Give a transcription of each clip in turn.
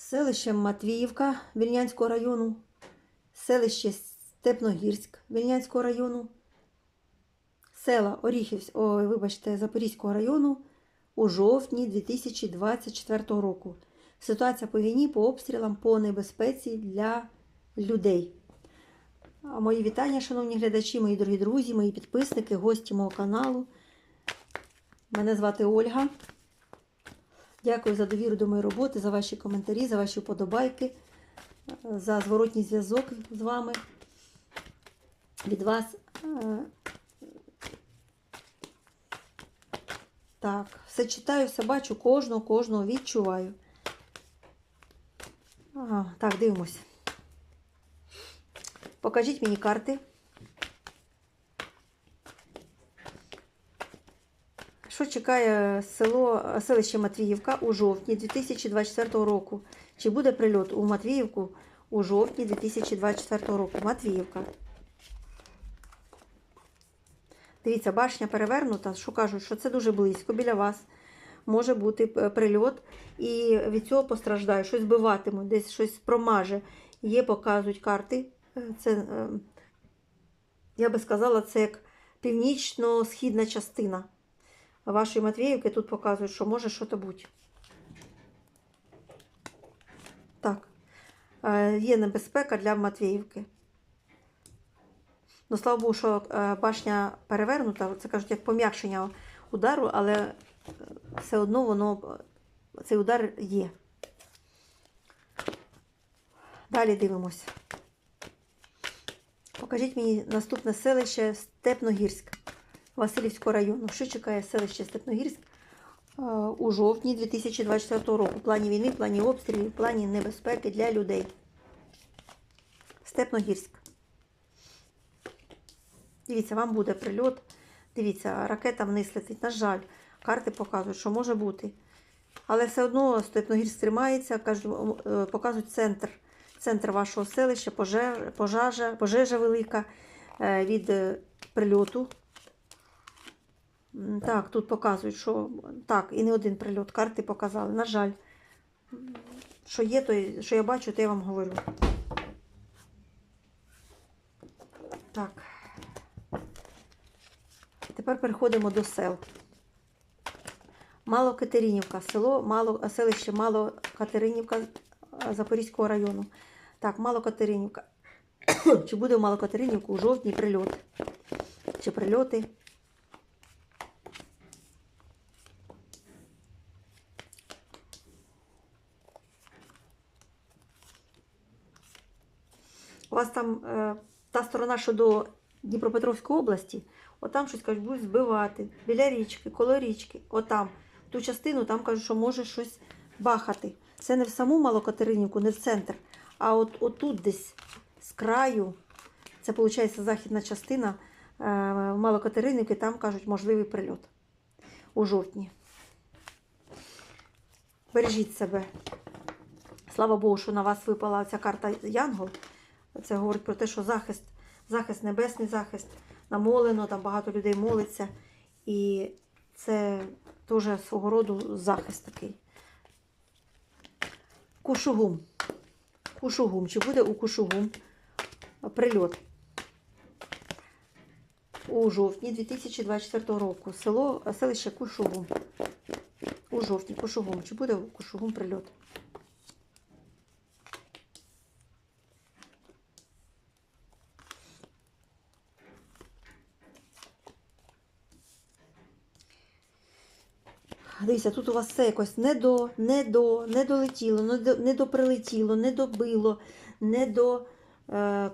селище Матвіївка Вільнянського району, селище Степногірськ Вільнянського району, села Оріхівсь, ой, вибачте, Запорізького району у жовтні 2024 року. Ситуація по війні, по обстрілам, по небезпеці для людей. Мої вітання, шановні глядачі, мої дорогі друзі, мої підписники, гості мого каналу. Мене звати Ольга. Дякую за довіру до моєї роботи, за ваші коментарі, за ваші вподобайки, за зворотній зв'язок з вами. Від вас. е, Так, все читаю, все бачу, кожного, кожного відчуваю. Ага, так, дивимось. Покажіть мені карти. Що чекає село, селище Матвіївка у жовтні 2024 року? Чи буде прильот у Матвіївку у жовтні 2024 року? Матвіївка. Дивіться, башня перевернута, що кажуть, що це дуже близько біля вас. Може бути е, прильот, і від цього постраждає, щось збиватимуть, десь щось промаже. Є, показують карти. Е, Це, е, я би сказала, це як північно-східна частина вашої Матвіївки. Тут показують, що може щось бути. Так, Е, є небезпека для Матвіївки. Ну, слава Богу, що е, башня перевернута, це кажуть, як пом'якшення удару, але е, все одно воно, цей удар є. Далі дивимося. Покажіть мені наступне селище Степногірськ Васильівського району. Що чекає селище Степногірськ е, у жовтні 2024 року? В плані війни, плані обстрілів, в плані небезпеки для людей. Степногірськ. Дивіться, вам буде прильот. Дивіться, ракета вниз летить. На жаль, карти показують, що може бути. Але все одно Степногірськ тримається, е, показують центр, центр вашого селища, пожежа, пожежа, велика е, від прильоту. Так, тут показують, що так, і не один прильот. Карти показали. На жаль, що є, то що я бачу, то я вам говорю. Так. Тепер переходимо до сел. Малокатеринівка, село, Мало, селище Малокатеринівка е, Запорізького району. Так, Малокатеринівка. Чи буде в Малокатеринівку у жовтні прильот? Чи прильоти? Вас там е, та сторона, що до Дніпропетровської області, отам щось кажуть, будуть збивати. Біля річки, коло річки, отам. Ту частину там кажуть, що може щось бахати. Це не в саму Малокатеринівку, не в центр, а от отут десь з краю. Це виходить західна частина е, Малокатеринівки, там кажуть, можливий прильот у жовтні. Бережіть себе. Слава Богу, що на вас випала ця карта Янгол. Це говорить про те, що захист, захист, небесний захист, намолено, там багато людей молиться. І це теж свого роду захист такий. Кушугум. Кушугум. Чи буде у Кушугум прильот? У жовтні 2024 року. Село, селище Кушугум. У жовтні Кушугум. Чи буде у Кушугум прильот? Дивіться, тут у вас все якось не до, не до, не долетіло, не до, не доприлетіло, не добило, не до е.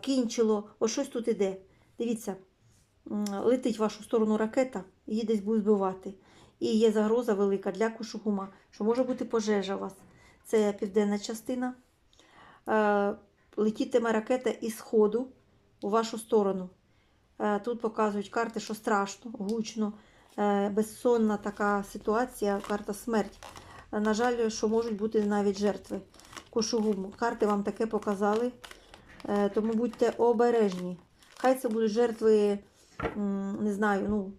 Ось щось тут іде. Дивіться, летить в вашу сторону ракета, її десь буде збивати. І є загроза велика для Кушугума, що може бути пожежа у вас. Це південна частина. Е, летітиме ракета із сходу у вашу сторону. Е, тут показують карти, що страшно, гучно безсонна така ситуація, карта смерть. Е, На жаль, що можуть бути навіть жертви. Кошугум. Карти вам таке показали, е, тому будьте обережні. Хай це будуть жертви, не знаю, ну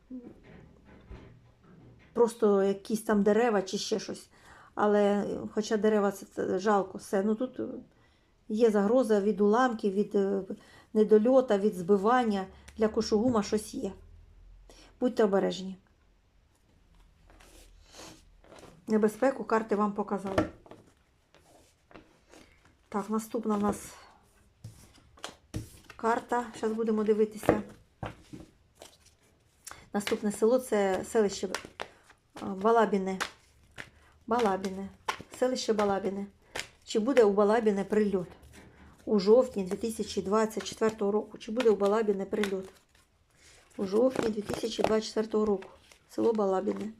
просто якісь там дерева чи ще щось. але е, хоча дерева це жалко, все. Ну тут е, є загроза від уламків, від е, недольота, від збивання. Для кошугума щось є. Будьте обережні. Небезпеку карти вам показали. Так, наступна в нас карта. Зараз будемо дивитися. Наступне село це селище Балабіне. Балабіне. Селище Балабіне. Чи буде у Балабіне прильот? У жовтні 2024 року. Чи буде у Балабіне прильот? У жовтні 2024 року. Село Балабіне.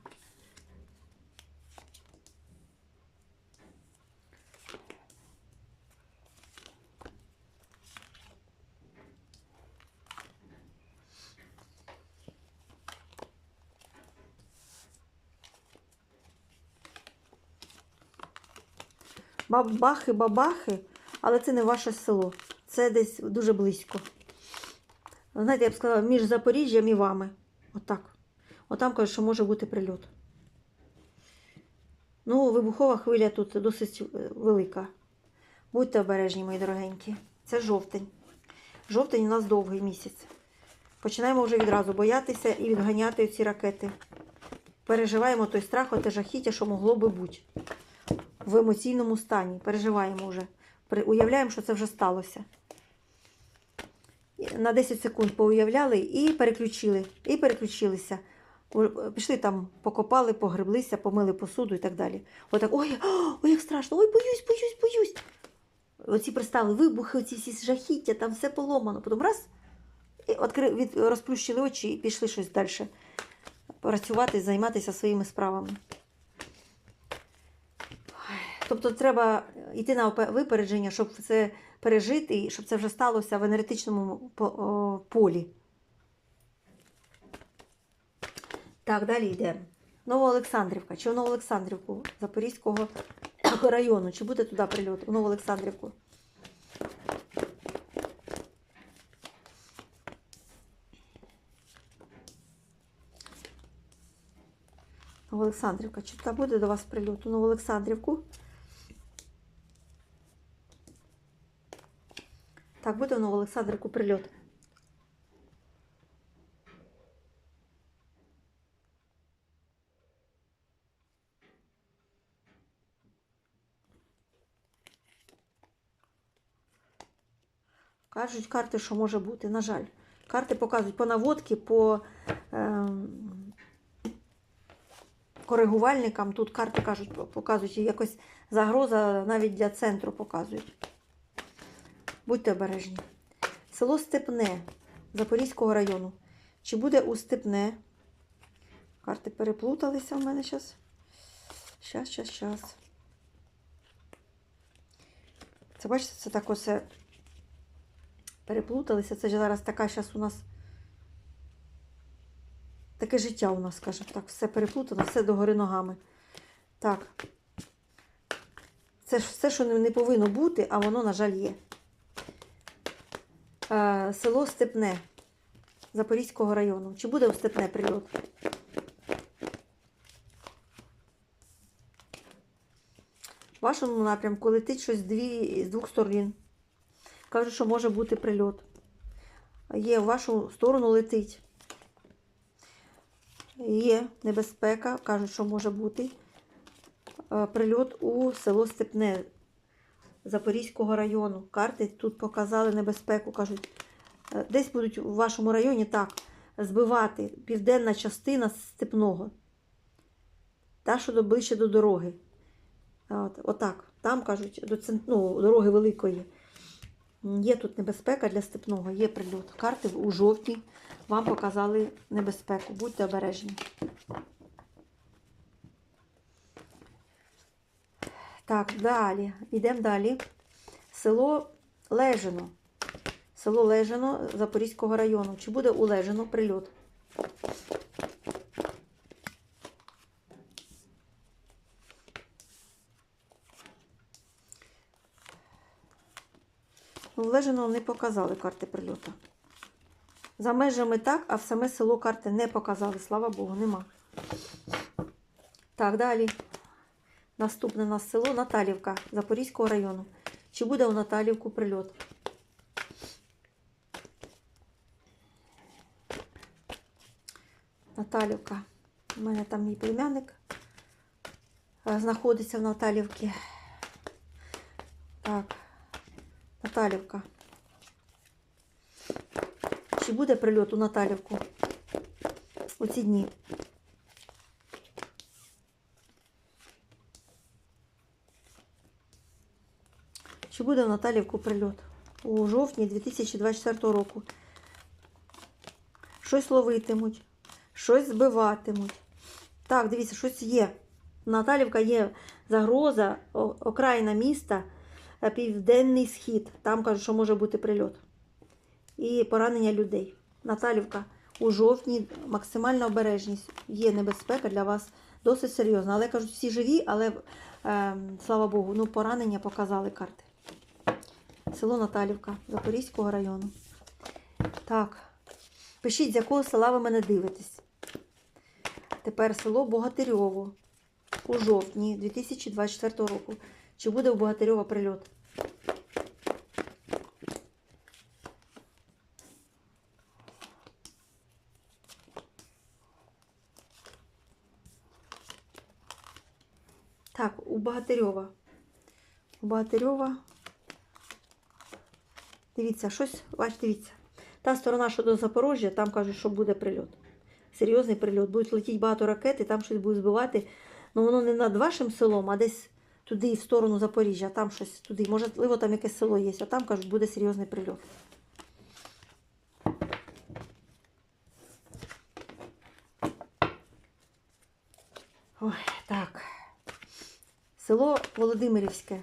Бабахи, бабахи, але це не ваше село. Це десь дуже близько. Знаєте, я б сказала, між Запоріжжям і вами. Отак. Отам кажуть, що може бути прильот. Ну, вибухова хвиля тут досить е, велика. Будьте обережні, мої дорогенькі. Це жовтень. Жовтень у нас довгий місяць. Починаємо вже відразу боятися і відганяти ці ракети. Переживаємо той страх, оте жахіття, що могло би бути в емоційному стані. Переживаємо вже. Уявляємо, що це вже сталося. На 10 секунд поуявляли і переключили. І переключилися. Пішли там, покопали, погреблися, помили посуду і так далі. Отак, ой, ой, як страшно, ой, боюсь, боюсь, боюсь. Оці пристали вибухи, оці всі жахіття, там все поломано. Потім раз, і від... розплющили очі і пішли щось далі. Працювати, займатися своїми справами. Тобто треба йти на випередження, щоб це пережити, і щоб це вже сталося в енергетичному полі. Так, далі йде. Новоолександрівка. Чи в Новоолександрівку Запорізького району? Чи буде туди прильот? У Новоолександрівку? Новоолександрівка. Чи туди буде до вас прильот? У Новоолександрівку? Так, буде в Новоолександрівку прильот. Кажуть карти, що може бути. На жаль. Карти показують по наводці, по ем, коригувальникам. Тут карти кажуть, показують якось загроза навіть для центру показують. Будьте обережні. Село Степне Запорізького району. Чи буде у Степне? Карти переплуталися в мене зараз. Щас, щас, щас. Це бачите, це так оце переплуталися. Це ж зараз така зараз у нас таке життя у нас, скажімо так, все переплутано, все догори ногами. Так. Це ж все, що не повинно бути, а воно, на жаль, є. Е, село Степне Запорізького району. Чи буде у Степне прильот? В вашому напрямку летить щось з, дві, з двох сторін. Кажуть, що може бути прильот. Є в вашу сторону летить. Є небезпека, кажуть, що може бути е, прильот у село Степне Запорізького району. Карти тут показали небезпеку. Кажуть, е, десь будуть у вашому районі так збивати південна частина степного. Та, що ближче до дороги. От, отак. Там кажуть, до ну, дороги великої. Є тут небезпека для степного, є прильот. Карти у жовтні вам показали небезпеку. Будьте обережні. Так, далі. Йдемо далі. Село Лежино. Село Лежино Запорізького району. Чи буде у Лежино прильот? Ну, в Лежино не показали карти прильоту. За межами так, а в саме село карти не показали. Слава Богу, нема. Так, далі. Наступне у нас село Наталівка Запорізького району. Чи буде у Наталівку прильот? Наталівка. У мене там мій племянник е, знаходиться в Наталівці. Так, Наталівка. Чи буде прильот у Наталівку у ці дні? Буде в Наталівку прильот у жовтні 2024 року? Щось ловитимуть, щось збиватимуть. Так, дивіться, щось є. Наталівка є загроза, окраїна міста, е, південний схід. Там кажуть, що може бути прильот. І поранення людей. Наталівка у жовтні максимальна обережність. Є небезпека для вас досить серйозна. Але кажуть, всі живі, але е, слава Богу, ну поранення показали карти. Село Наталівка Запорізького району. Так. Пишіть, з якого села ви мене дивитесь. Тепер село Богатирьово у жовтні 2024 року. Чи буде у Богатирьова прильот? Так, у Богатирьова. У Богатирьова. Дивіться, щось, бачите, дивіться. Та сторона, що до Запорожжя, там кажуть, що буде прильот. Серйозний прильот. Будуть летіти багато ракет, і там щось буде збивати. Ну воно не над вашим селом, а десь туди, в сторону Запоріжжя, там щось туди. Можливо, там якесь село є, а там кажуть, буде серйозний прильот. Ой, так. Село Володимирівське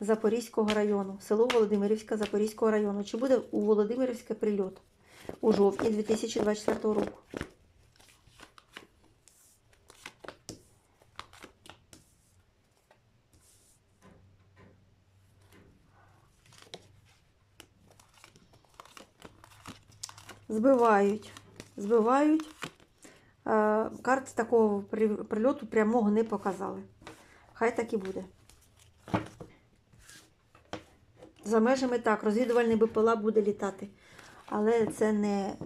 Запорізького району. Село Володимирівське Запорізького району. Чи буде у Володимирівське прильот у жовтні 2024 року? Збивають. Збивають. Е, Карт такого прильоту прямого не показали. Хай так і буде. За межами так, розвідувальний БПЛА буде літати. Але це не е,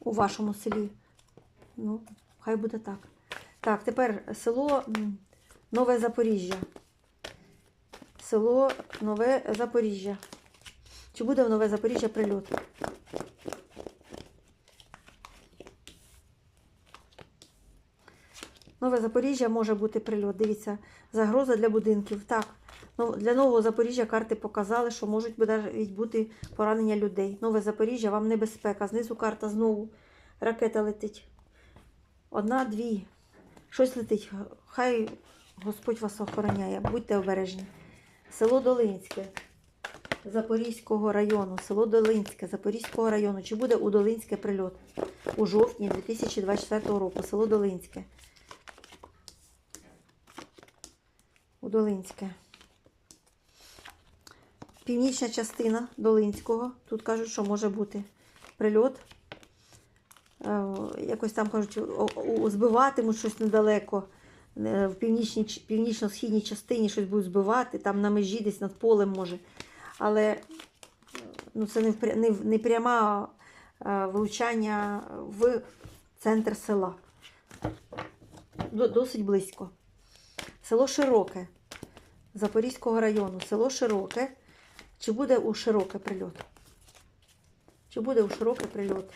у вашому селі. Ну, хай буде так. Так, тепер село Нове Запоріжжя. Село Нове Запоріжжя. Чи буде в Нове Запоріжжя прильот? Нове Запоріжжя може бути прильот. Дивіться, загроза для будинків. Так, для нового Запоріжжя карти показали, що можуть бути поранення людей. Нове Запоріжжя, вам небезпека. Знизу карта знову ракета летить. Одна, дві. Щось летить. Хай Господь вас охороняє. Будьте обережні. Село Долинське Запорізького району. Село Долинське Запорізького району. Чи буде у Долинське прильот? У жовтні 2024 року. Село Долинське. у Долинське. Північна частина Долинського. Тут кажуть, що може бути прильот. Е, Якось там кажуть, збиватимуть щось недалеко. Е, В північно-східній частині щось будуть збивати, там на межі десь над полем може. Але е, ну, це не, не, не пряма влучання в центр села. Досить близько. Село Широке Запорізького району. Село Широке. Чи буде у Широке прильот? Чи буде у Широке прильот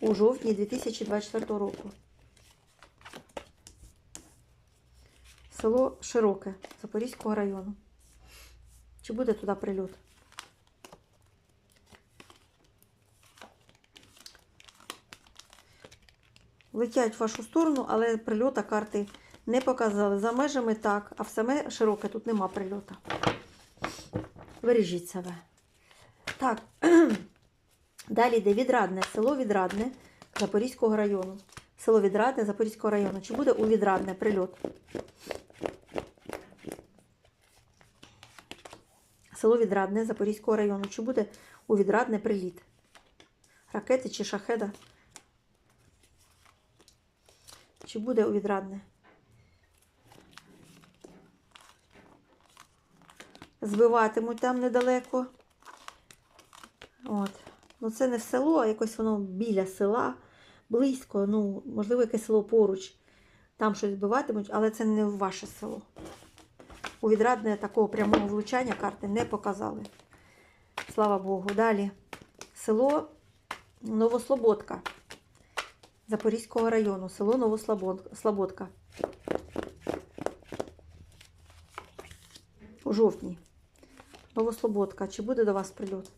у жовтні 2024 року? Село Широке Запорізького району. Чи буде туди прильот? Летять в вашу сторону, але прильота карти не показали. За межами так, а в саме широке тут нема прильота. Бережіть себе. Так, далі йде відрадне, село Відрадне Запорізького району. Село Відрадне Запорізького району. Чи буде у Відрадне прильот? Село Відрадне Запорізького району. Чи буде у Відрадне приліт? Ракети чи шахеда? Чи буде у Відрадне? Збиватимуть там недалеко. От. Ну, це не в село, а якось воно біля села, близько, ну, можливо, якесь село поруч. Там щось збиватимуть, але це не ваше село. У відрадне такого прямого влучання карти не показали. Слава Богу. Далі. Село Новослободка. Запорізького району. Село Новослободка. У жовтні. Новослободка. Чи буде до вас прильот?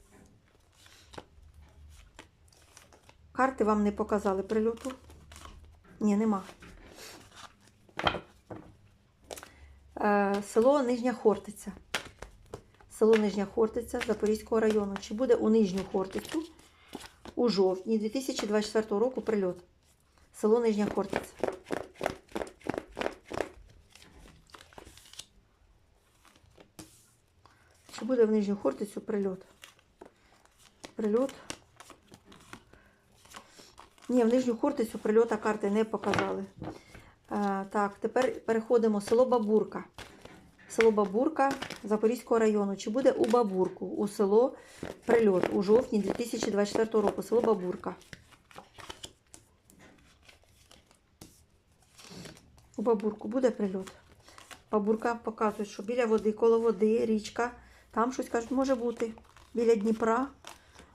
Карти вам не показали прильоту? Ні, нема. Е, село Нижня Хортиця. Село Нижня Хортиця Запорізького району. Чи буде у Нижню Хортицю у жовтні 2024 року прильот? Село Нижня Хортиця. Буде в Нижню Хортицю прильот? Прильот. Ні, в Нижню Хортицю прильота карти не показали. А, так, тепер переходимо село Бабурка. Село Бабурка Запорізького району. Чи буде у Бабурку у село прильот у жовтні 2024 року? Село Бабурка. У Бабурку буде прильот. Бабурка показує, що біля води, коло води, річка. Там щось кажуть, може бути. Біля Дніпра.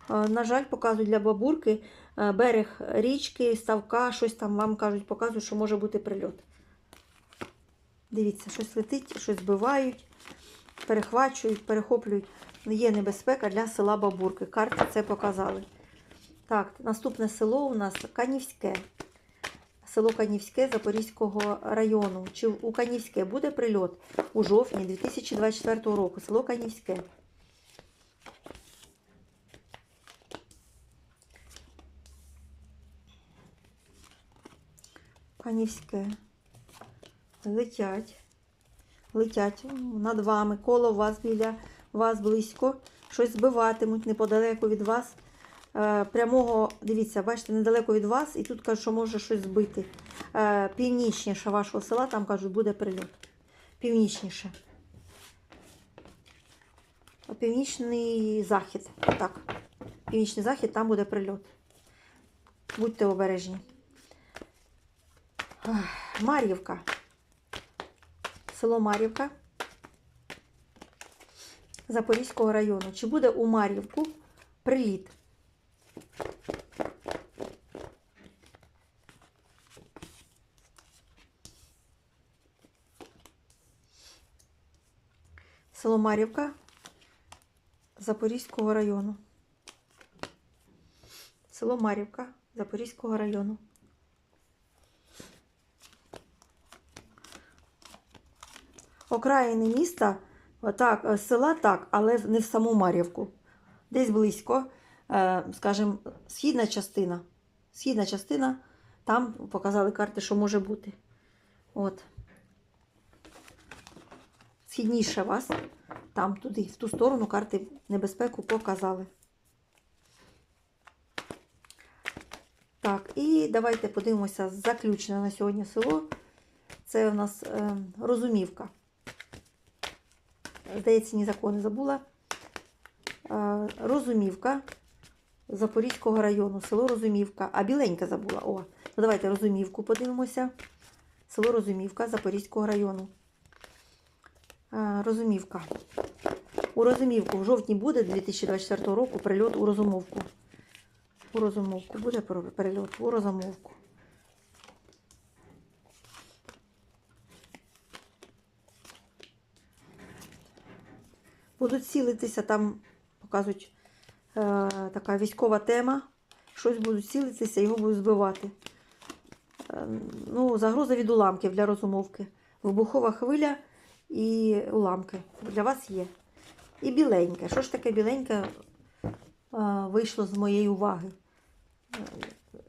Е, На жаль, показують для бабурки е, берег річки, ставка, щось там вам кажуть, показують, що може бути прильот. Дивіться, щось летить, щось збивають, перехвачують, перехоплюють. Є небезпека для села Бабурки. Карти це показали. Так, наступне село у нас Канівське. Село Канівське Запорізького району. Чи у Канівське буде прильот у жовтні 2024 року? Село Канівське. Канівське. Летять. Летять над вами, коло вас біля вас близько. Щось збиватимуть неподалеку від вас. Е, прямого, дивіться, бачите, недалеко від вас, і тут кажуть, що може щось збити. Е, північніше вашого села, там кажуть, буде прильот. Північніше. Північний захід. Так. Північний захід, там буде прильот. Будьте обережні. Мар'ївка. Село Мар'ївка Запорізького району. Чи буде у Мар'ївку приліт? Село Мар'ївка Запорізького району. Село Мар'ївка Запорізького району. Окраїни міста, так, е, села так, але не в саму Мар'ївку. Десь близько, скажімо, східна частина. Східна частина, там показали карти, що може бути. От. Східніше вас, там, туди, в ту сторону карти небезпеку показали. Так, і давайте подивимося заключне на сьогодні село. Це у нас е, Розумівка. Здається, ні закони забула. Е, Розумівка Запорізького району, село Розумівка. А біленька забула. О, ну давайте Розумівку подивимося. Село Розумівка Запорізького району. Е, Розумівка. У Розумівку в жовтні буде 2024 року прильот у Розумовку. У Розумовку буде перельот у Розумовку. Будуть цілитися, там показують така військова тема. Щось будуть цілитися, його будуть збивати. Е, ну, Загроза від уламків для розумовки. Вибухова хвиля і уламки. Для вас є. І біленьке. Що ж таке біленьке е, вийшло з моєї уваги?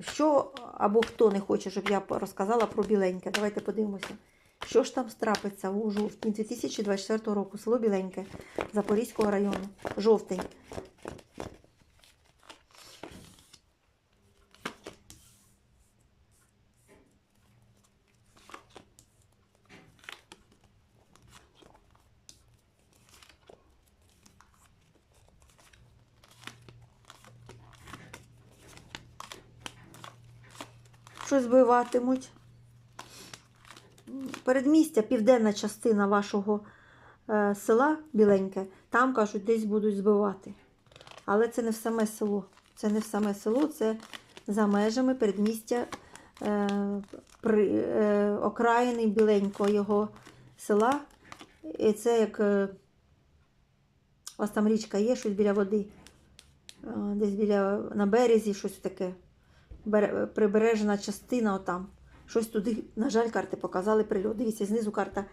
Що або хто не хоче, щоб я розказала про біленьке? Давайте подивимося. Що ж там страпиться у жовтні 2024 року? Село Біленьке Запорізького району. Жовтень. Щось збиватимуть. Передмістя, південна частина вашого е, села біленьке, там кажуть, десь будуть збивати. Але це не в саме село. Це не в саме село, це за межами передмістя е, при, е, окраїни біленького його села. І це як е, вас там річка є, щось біля води. Е, Десь біля на березі, щось таке. Бере- Прибережна частина отам. Щось туди, на жаль, карти показали прильот. Дивіться, знизу карта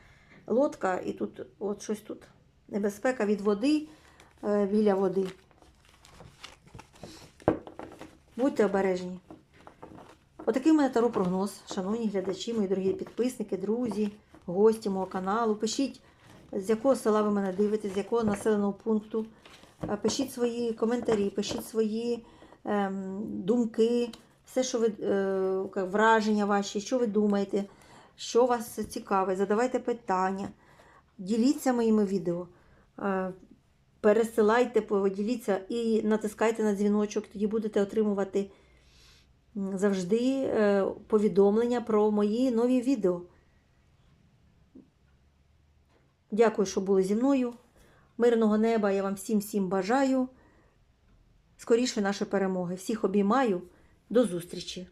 лодка, і тут от щось тут. Небезпека від води е, біля води. Будьте обережні. Отакий у мене таро прогноз, шановні глядачі, мої дорогі підписники, друзі, гості мого каналу. Пишіть, з якого села ви мене дивитесь, з якого населеного пункту. Е, Пишіть свої коментарі, пишіть свої ем, думки, все, що ви е, враження ваші, що ви думаєте, що вас цікавить, задавайте питання, діліться моїми відео. Е, Пересилайте, поділіться і натискайте на дзвіночок, тоді будете отримувати завжди е, повідомлення про мої нові відео. Дякую, що були зі мною. Мирного неба я вам всім всім бажаю. Скоріше нашої перемоги. Всіх обіймаю. До зустрічі!